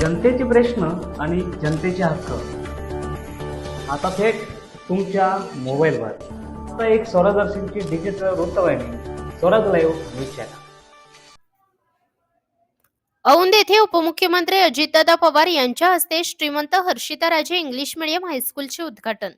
जनतेचे प्रश्न आणि जनतेचे हक्क. आता थेट तुमच्या मोबाईलवर आता एक स्वरदर्शनची डिजिटल वृत्तवाहिनी Swaraj live news channel Aundh येथे उपमुख्यमंत्री अजितदादा पवार यांच्या हस्ते श्रीमंत हर्षिता राजे इंग्लिश मीडियम हायस्कूलचे उद्घाटन.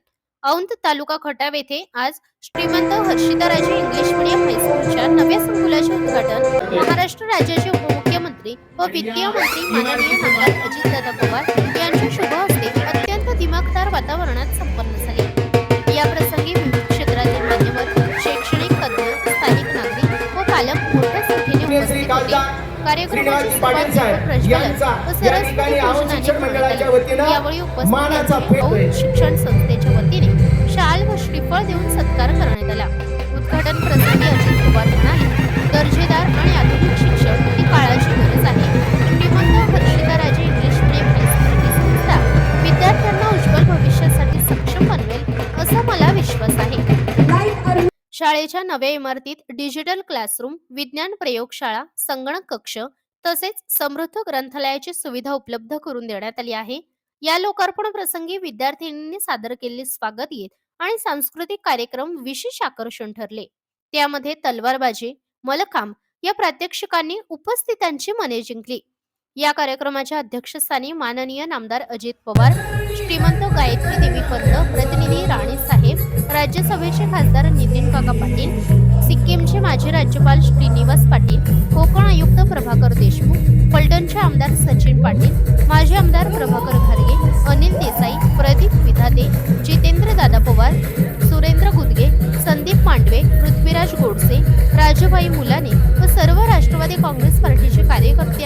औंध तालुका खटाव येथे आज श्रीमंत हर्षिता राजे इंग्लिश मीडियम हायस्कूलच्या नव्या संकुलाचे उद्घाटन महाराष्ट्र राज्याचे उपमुख्यमंत्री व वित्तीय मंत्री माननीय नामदार अजितदादा पवार यांच्या शुभ हस्ते अत्यंत दिमागदार वातावरणात संपन्न झाले. या प्रसंगी विविध क्षेत्रातील मान्यवर शैक्षणिक तज्ज्ञ स्थानिक नागरिक व पालक मोठ्या संख्येने उपस्थित होते. कार्यक्रमाची यावेळी उपस्थित. शिक्षण संस्थेच्या वतीने शाल व श्रीफळ देऊन शाळेच्या नव्या इमारतीत डिजिटल क्लासरूम विज्ञान प्रयोगशाळा संगणक कक्ष तसेच समृद्ध ग्रंथालयाची सुविधा उपलब्ध करून देण्यात आली आहे. या लोकार्पण प्रसंगी विद्यार्थिनींनी सादर केलेले स्वागत गीत आणि सांस्कृतिक कार्यक्रम विशेष आकर्षण ठरले. त्यामध्ये तलवारबाजी मलकाम या प्रात्यक्षिकांनी उपस्थितांची मने जिंकली. या कार्यक्रमाच्या अध्यक्षस्थानी माननीय नामदार अजित पवार श्रीमंत गायत्री देवी पंत राज्यसभेचे खासदार नितीन काका पाटील सिक्कीमचे माजी राज्यपाल श्रीनिवास पाटील कोकण आयुक्त प्रभाकर देशमुख पलटणचे आमदार सचिन पाटील माजी आमदार प्रभाकर घारगे अनिल देसाई प्रदीप विधाते जितेंद्र दादा पवार सुरेंद्र गुदगे संदीप मांडवे पृथ्वीराज गोडसे राजभाई मुलाने व सर्व राष्ट्रवादी काँग्रेस पार्टीचे कार्यकर्ते